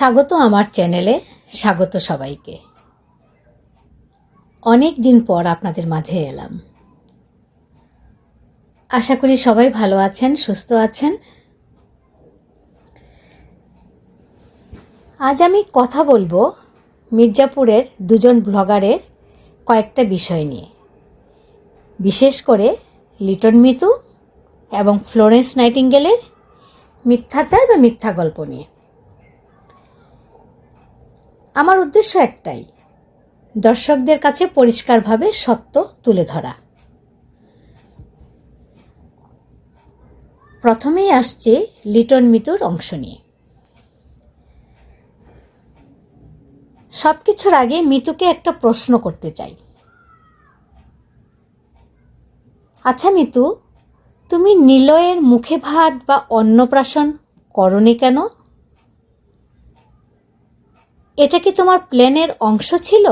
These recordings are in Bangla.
স্বাগত আমার চ্যানেলে, স্বাগত সবাইকে। অনেক দিন পর আপনাদের মাঝে এলাম। আশা করি সবাই ভালো আছেন, সুস্থ আছেন। আজ আমি কথা বলব মির্জাপুরের দুজন ব্লগারের কয়েকটা বিষয় নিয়ে। বিশেষ করে লিটন মিতু এবং ফ্লোরেন্স নাইটিঙ্গেলের মিথ্যাচার বা মিথ্যা গল্প নিয়ে। আমার উদ্দেশ্য একটাই, দর্শকদের কাছে পরিষ্কারভাবে সত্য তুলে ধরা। প্রথমেই আসছে লিটন মিতুর অংশ নিয়ে। সব কিছুর আগে মিতুকে একটা প্রশ্ন করতে চাই। আচ্ছা মিতু, তুমি নিলয়ের মুখে ভাত বা অন্নপ্রাশন করনি কেন? এটা কি তোমার প্ল্যানের অংশ ছিল?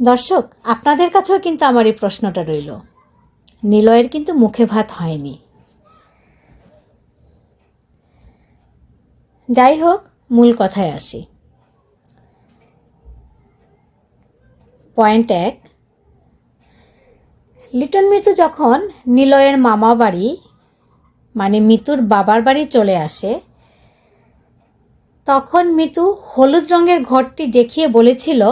দর্শক, আপনাদের কাছেও কিন্তু আমার এই প্রশ্নটা রইল। নিলয়ের কিন্তু মুখে ভাত হয়নি। যাই হোক, মূল কথায় আসি। পয়েন্ট এক, লিটন মিতু যখন নিলয়ের মামা বাড়ি মানে মিতুর বাবার বাড়ি চলে আসে তখন মিতু হলুদ রঙের ঘরটি দেখিয়ে বলেছিল,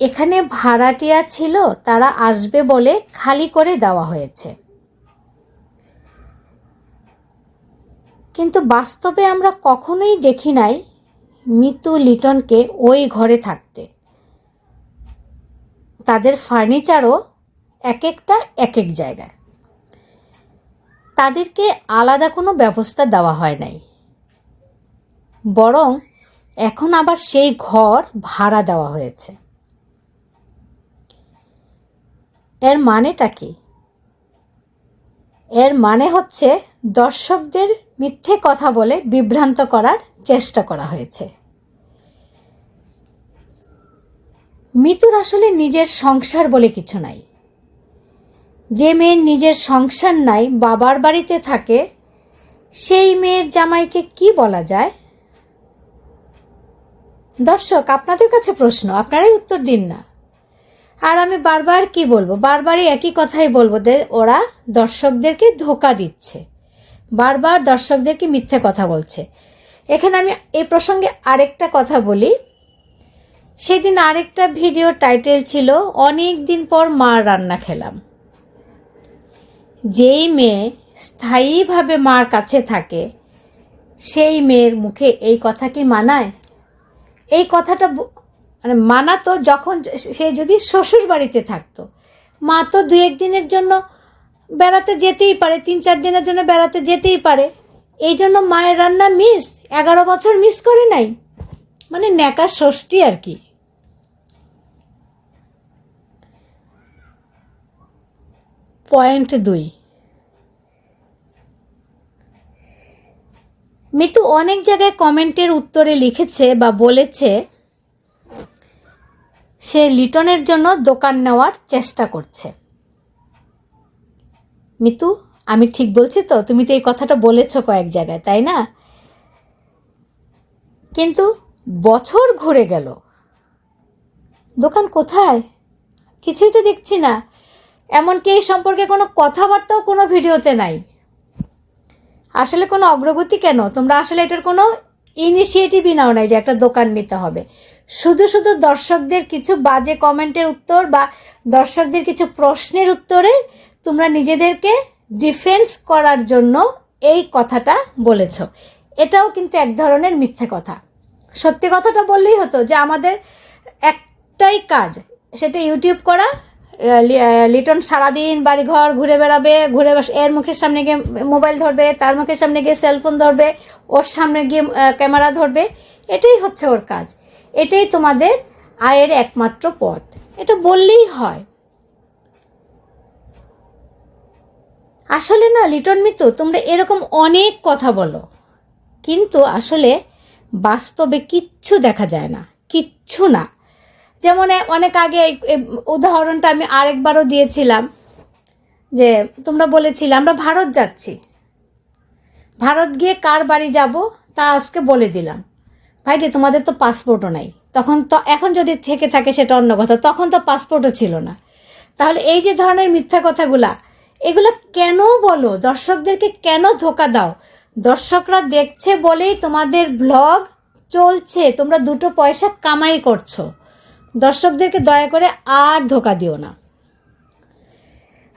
এখানে ভাড়াটিয়া ছিল, তারা আসবে বলে খালি করে দেওয়া হয়েছে। কিন্তু বাস্তবে আমরা কখনোই দেখি নাই মিতু লিটনকে ওই ঘরে থাকতে। তাদের ফার্নিচারও এক একটা, এক এক জায়গায়। তাদেরকে আলাদা কোনো ব্যবস্থা দেওয়া হয় নাই। বরং এখন আবার সেই ঘর ভাড়া দেওয়া হয়েছে। এর মানেটা কি? এর মানে হচ্ছে দর্শকদের মিথ্যে কথা বলে বিভ্রান্ত করার চেষ্টা করা হয়েছে। মিতুর আসলে নিজের সংসার বলে কিছু নাই। যে মেয়ের নিজের সংসার নাই, বাবার বাড়িতে থাকে, সেই মেয়ের জামাইকে কি বলা যায়? দর্শক, আপনাদের কাছে প্রশ্ন, আপনারাই উত্তর দিন না। আর আমি বারবার কি বলব, বারবারই একই কথাই বলব যে ওরা দর্শকদেরকে ধোকা দিচ্ছে। বারবার দর্শকদেরকে মিথ্যে কথা বলছে। এখানে আমি এই প্রসঙ্গে আরেকটা কথা বলি। সেদিন আরেকটা ভিডিও টাইটেল ছিল, অনেক দিন পর মার রান্না খেলাম। যেই মেয়ে স্থায়ীভাবে মার কাছে থাকে, সেই মেয়ের মুখে এই কথা কি মানায়? এই কথাটা ব- মানে মানাতো যখন সে যদি শ্বশুর বাড়িতে থাকতো, মা তো দু এক দিনের জন্য বেড়াতে যেতেই পারে, তিন চার দিনের জন্য বেড়াতে যেতেই পারে। এই জন্য মায়ের রান্না মিস এগারো বছর মিস করে নাই। মানে ন্যাকা ষষ্ঠী আর কি। পয়েন্ট দুই। মিতু অনেক জায়গায় কমেন্টের উত্তরে লিখেছে বা বলেছে, সে লিটনের জন্য দোকান নেওয়ার চেষ্টা করছে। মিতু, আমি ঠিক বলছি তো? তুমি তো এই কথাটা বলেছ কয়েক জায়গায়, তাই না? কিন্তু বছর ঘুরে গেল। দোকান কোথায়? কিছুই তো দেখছি না। এমনকি এই সম্পর্কে কোনো কথাবার্তাও কোনো ভিডিওতে নাই। আসলে কোনো অগ্রগতি কেন? তোমরা আসলে এটার কোনো ইনিশিয়েটিভই নাও নাই যে একটা দোকান নিতে হবে। শুধু শুধু দর্শকদের কিছু বাজে কমেন্টের উত্তর বা দর্শকদের কিছু প্রশ্নের উত্তরে তোমরা নিজেদেরকে ডিফেন্স করার জন্য এই কথাটা বলেছ। এটাও কিন্তু এক ধরনের মিথ্যে কথা। সত্যি কথাটা বললেই হতো যে আমাদের একটাই কাজ, সেটা ইউটিউব করা লিটন সারাদিন বাড়িঘর ঘুরে বেড়াবে, ঘুরে এর মুখের সামনে গিয়ে মোবাইল ধরবে, তার মুখের সামনে গিয়ে সেলফোন ধরবে, ওর সামনে গিয়ে ক্যামেরা ধরবে। এটাই হচ্ছে ওর কাজ। এটাই তোমাদের আয়ের একমাত্র পথ। এটা বললেই হয়। আসলে না, লিটন মিতু, তোমরা এরকম অনেক কথা বলো, কিন্তু আসলে বাস্তবে কিচ্ছু দেখা যায় না, কিচ্ছু না। যেমন অনেক আগে উদাহরণটা আমি আরেকবারও দিয়েছিলাম যে তোমরা বলেছিলে, আমরা ভারত যাচ্ছি। ভারত গিয়ে কার বাড়ি যাব তা আজকে বলে দিলাম। ভাইটি তোমাদের তো পাসপোর্টও নাই। তখন তো, এখন যদি থেকে থাকে সেটা অন্য কথা, তখন তো পাসপোর্টও ছিল না। তাহলে এই যে ধরনের মিথ্যা কথাগুলা, এগুলো কেন বলো? দর্শকদেরকে কেন ধোকা দাও? দর্শকরা দেখছে বলেই তোমাদের ব্লগ চলছে। তোমরা দুটো পয়সা কামাই করছ। দর্শকদেরকে দয়া করে আর ধোকা দিও না।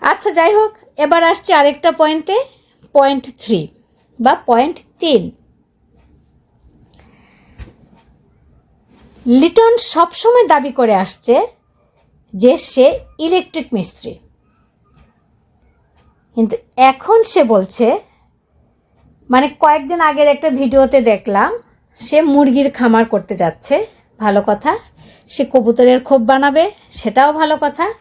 আচ্ছা যাই হোক, এবার আসছে আরেকটা পয়েন্টে পয়েন্ট থ্রি বা পয়েন্ট তিন। লিটন সবসময় দাবি করে আসছে যে সে ইলেকট্রিক মিস্ত্রি। কিন্তু এখন সে বলছে মানে কয়েকদিন আগের একটা ভিডিওতে দেখলাম, সে মুরগির খামার করতে যাচ্ছে, ভালো কথা। সে কবুতরের খোপ বানাবে, সেটাও ভালো কথা।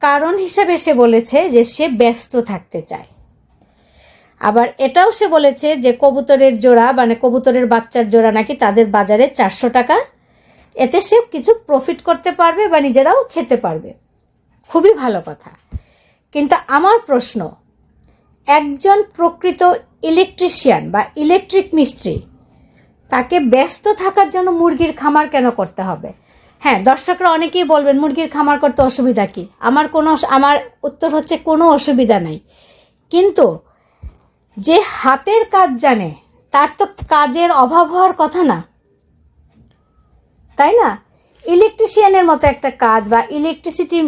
কারণ হিসাবে সে বলেছে যে সে ব্যস্ত থাকতে চায়। আবার এটাও সে বলেছে যে কবুতরের জোড়া মানে কবুতরের বাচ্চার জোড়া নাকি তাদের বাজারে চারশো টাকা। এতে সে কিছু প্রফিট করতে পারবে বা নিজেরাও খেতে পারবে। খুবই ভালো কথা। কিন্তু আমার প্রশ্ন, একজন প্রকৃত ইলেকট্রিশিয়ান বা ইলেকট্রিক মিস্ত্রি, তাকে ব্যস্ত থাকার জন্য মুরগির খামার কেন করতে হবে? হ্যাঁ দর্শকরা অনেকেই বলবেন, মুরগির খামার করতে অসুবিধা কি? আমার কোনো আমার উত্তর হচ্ছে কোনো অসুবিধা নাই। কিন্তু যে হাতের কাজ জানে, তার তো কাজের অভাব হওয়ার কথা না। তাই না? ইলেকট্রিশিয়ানের মতো একটা কাজ বা ইলেকট্রিসিটি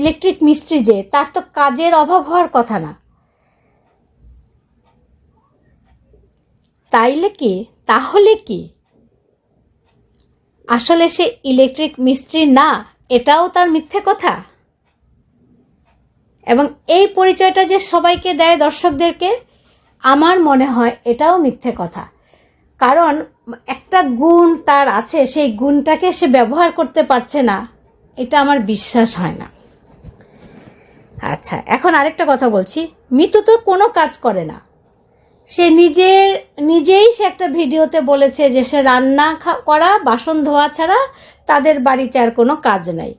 ইলেকট্রিক মিস্ত্রি যে, তার তো কাজের অভাব হওয়ার কথা না। তাইলে কি? তাহলে কি? আসলে সে ইলেকট্রিক মিস্ত্রি না, এটাও তার মিথ্যে কথা। এবং এই পরিচয়টা যে সবাইকে দেয় দর্শকদেরকে, আমার মনে হয় এটাও মিথ্যে কথা। কারণ একটা গুণ তার আছে, সেই গুণটাকে সে ব্যবহার করতে পারছে না, এটা আমার বিশ্বাস হয় না। আচ্ছা এখন আরেকটা কথা বলছি। মিতু তো কোনো কাজ করে না। সে নিজের, নিজেই সে একটা ভিডিওতে বলেছে যে সে রান্না করা, বাসন ধোয়া ছাড়া তাদের বাড়িতে আর কোনো কাজ নাই।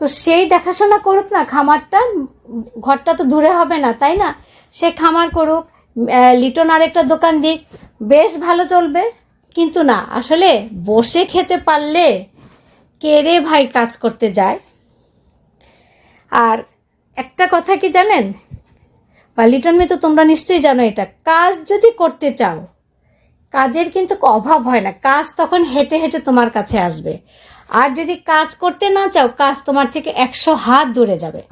তো সেই দেখাশোনা করুক না, খামারটা, ঘরটা তো দূরে হবে না, তাই না? সে খামার করুক লিটন আরেকটা দোকান দিক, বেশ ভালো চলবে, কিন্তু না, আসলে বসে খেতে পারলে কে রে ভাই কাজ করতে যায়? আর একটা কথা কি জানেন? বা লিটন তো তোমরা নিশ্চয়ই জানো এটা। কাজ যদি করতে চাও, কাজের কিন্তু অভাব হয় না। কাজ তখন হেঁটে হেঁটে তোমার কাছে আসবে। আর যদি কাজ করতে না চাও, কাজ তোমার থেকে একশো হাত দূরে যাবে।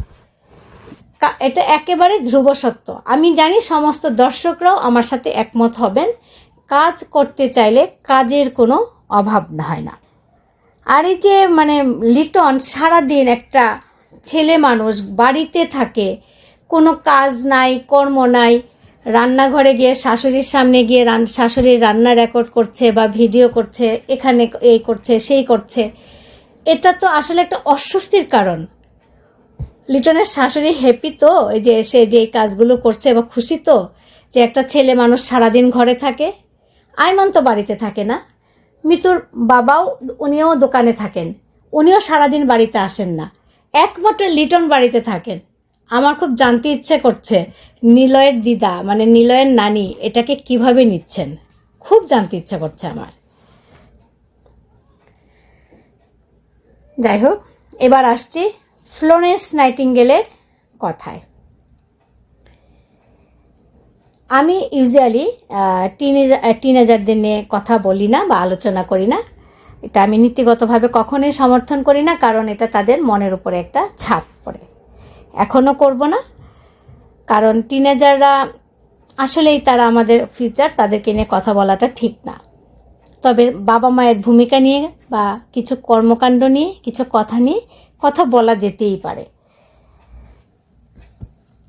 এটা একেবারে ধ্রুব সত্য। আমি জানি সমস্ত দর্শকরাও আমার সাথে একমত হবেন, কাজ করতে চাইলে কাজের কোনো অভাব না হয় না। আর এই যে মানে লিটন সারাদিন একটা ছেলে মানুষ বাড়িতে থাকে কোনো কাজ নাই, কর্ম নাই। রান্নাঘরে গিয়ে শাশুড়ির সামনে গিয়ে রান শাশুড়ির রান্না রেকর্ড করছে বা ভিডিও করছে, এখানে এই করছে, সেই করছে। এটা তো আসলে একটা অস্বস্তির কারণ। লিটনের শাশুড়ি হ্যাপি তো, এই যে সে যে কাজগুলো করছে বা খুশি তো, যে একটা ছেলে মানুষ সারাদিন ঘরে থাকে। আইমন তো বাড়িতে থাকে না। মিতুর বাবাও, উনিও দোকানে থাকেন। উনিও সারাদিন বাড়িতে আসেন না। একমাত্র লিটন বাড়িতে থাকেন। আমার খুব জানতে ইচ্ছে করছে, নিলয়ের দিদা মানে নিলয়ের নানি, এটাকে কীভাবে নিচ্ছেন? খুব জানতে ইচ্ছে করছে আমার। যাই হোক এবার আসছি ফ্লোরেন্স নাইটিঙ্গেলের কথায়। আমি ইউজুয়ালি টিনেজার টিনেজারদের নিয়ে কথা বলি না বা আলোচনা করি না। এটা আমি নীতিগতভাবে কখনোই সমর্থন করি না, কারণ এটা তাদের মনের উপরে একটা ছাপ পড়ে। এখনও করব না। কারণ টিনেজাররা আসলেই তারা আমাদের ফিউচার তাদেরকে নিয়ে কথা বলাটা ঠিক না। তবে বাবা মায়ের ভূমিকা নিয়ে বা কিছু কর্মকাণ্ড নিয়ে, কিছু কথা নিয়ে কথা বলা যেতেই পারে।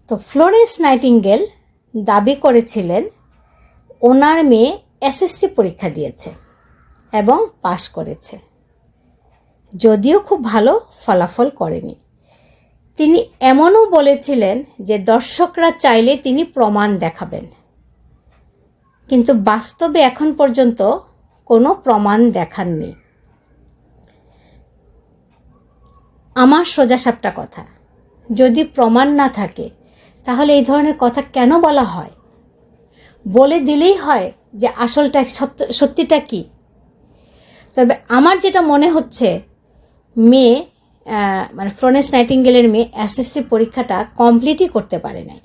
তো ফ্লোরেন্স নাইটিঙ্গেল দাবি করেছিলেন, ওনার মেয়ে এসএসসি পরীক্ষা দিয়েছে এবং পাশ করেছে। যদিও খুব ভালো ফলাফল করেনি। তিনি এমনও বলেছিলেন যে দর্শকরা চাইলে তিনি প্রমাণ দেখাবেন। কিন্তু বাস্তবে এখন পর্যন্ত কোনো প্রমাণ দেখাননি। আমার সোজাসাপটা কথা, যদি প্রমাণ না থাকে, তাহলে এই ধরনের কথা কেন বলা হয়? বলে দিলেই হয় যে আসলটা, সত্য, সত্যিটা কি। তবে আমার যেটা মনে হচ্ছে, মেয়ে মানে ফ্লোরেন্স নাইটিঙ্গেলের মেয়ে এসএসসি পরীক্ষাটা কমপ্লিটই করতে পারে নাই।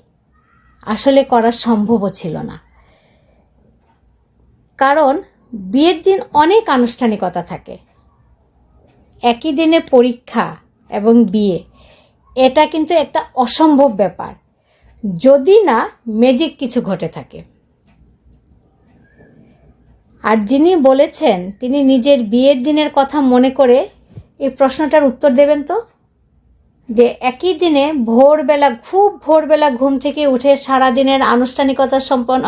আসলে করা সম্ভবও ছিল না। কারণ বিয়ের দিন অনেক আনুষ্ঠানিকতা থাকে। একই দিনে পরীক্ষা এবং বিয়ে, এটা কিন্তু একটা অসম্ভব ব্যাপার। যদি না ম্যাজিক কিছু ঘটে থাকে। আর যিনি বলেছেন, তিনি নিজের বিয়ের দিনের কথা মনে করে এই প্রশ্নটার উত্তর দেবেন তো? যে একই দিনে ভোরবেলা, খুব ভোরবেলা ঘুম থেকে উঠে সারা দিনের আনুষ্ঠানিকতা সম্পন্ন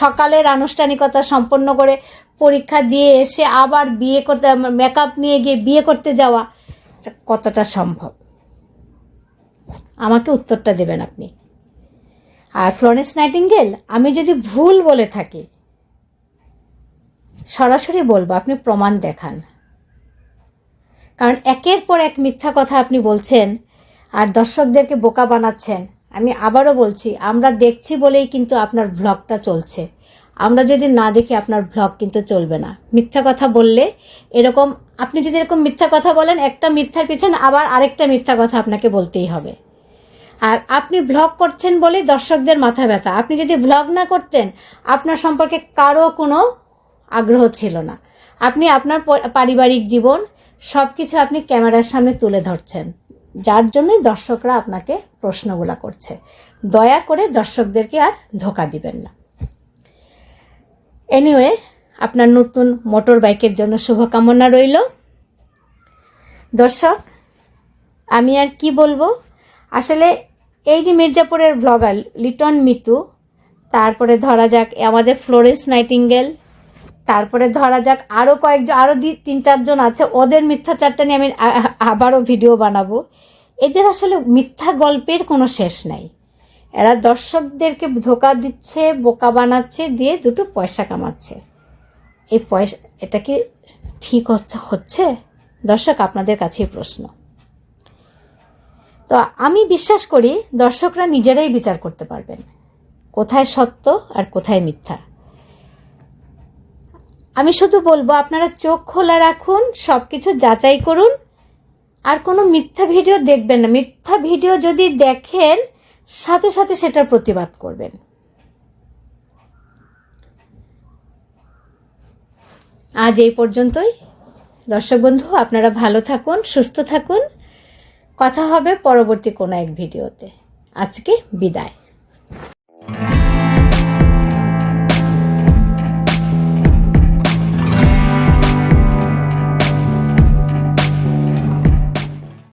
সকালের আনুষ্ঠানিকতা সম্পন্ন করে পরীক্ষা দিয়ে এসে আবার বিয়ে করতে মেকআপ নিয়ে গিয়ে বিয়ে করতে যাওয়া কতটা সম্ভব? আমাকে উত্তরটা দেবেন আপনি। আর ফ্লোরেন্স নাইটিঙ্গেল, আমি যদি ভুল বলে থাকি, সরাসরি বলব, আপনি প্রমাণ দেখান। কারণ একের পর এক মিথ্যা কথা আপনি বলছেন আর দর্শকদেরকে বোকা বানাচ্ছেন। আমি আবারও বলছি, আমরা দেখছি বলেই কিন্তু আপনার ভ্লগটা চলছে। আমরা যদি না দেখি, আপনার ভ্লগ কিন্তু চলবে না। মিথ্যা কথা বললে এরকম, আপনি যদি এরকম মিথ্যা কথা বলেন, একটা মিথ্যার পিছনে আবার আরেকটা মিথ্যা কথা আপনাকে বলতেই হবে। আর আপনি ভ্লগ করছেন বলেই দর্শকদের মাথা ব্যথা। আপনি যদি ভ্লগ না করতেন, আপনার সম্পর্কে কারও কোনো আগ্রহ ছিল না। আপনি আপনার পারিবারিক জীবন সব কিছু আপনি ক্যামেরার সামনে তুলে ধরছেন। যার জন্যই দর্শকরা আপনাকে প্রশ্নগুলা করছে। দয়া করে দর্শকদেরকে আর ধোকা দিবেন না। এনিওয়ে আপনার নতুন মোটর বাইকের জন্য শুভকামনা রইল। দর্শক, আমি আর কি বলব? আসলে এই যে মির্জাপুরের ব্লগার লিটন মিতু, তারপরে ধরা যাক আমাদের ফ্লোরেন্স নাইটিঙ্গেল তারপরে ধরা যাক আরও কয়েকজন আরও দুই তিন চারজন আছে, ওদের মিথ্যাচারটা নিয়ে আমি আবারও ভিডিও বানাবো। এদের আসলে মিথ্যা গল্পের কোনো শেষ নাই। এরা দর্শকদেরকে ধোকা দিচ্ছে, বোকা বানাচ্ছে, দিয়ে দুটো পয়সা কামাচ্ছে। এই পয়সা, এটা কি ঠিক হচ্ছে হচ্ছে? দর্শক, আপনাদের কাছেই প্রশ্ন। তো আমি বিশ্বাস করি দর্শকরা নিজেরাই বিচার করতে পারবেন। কোথায় সত্য আর কোথায় মিথ্যা। আমি শুধু বলব, আপনারা চোখ খোলা রাখুন সব কিছু যাচাই করুন। আর কোনো মিথ্যা ভিডিও দেখবেন না। মিথ্যা ভিডিও যদি দেখেন, সাথে সাথে সেটার প্রতিবাদ করবেন। আজ এই পর্যন্তই। দর্শক বন্ধু, আপনারা ভালো থাকুন, সুস্থ থাকুন। কথা হবে পরবর্তী কোনো এক ভিডিওতে। আজকে বিদায়।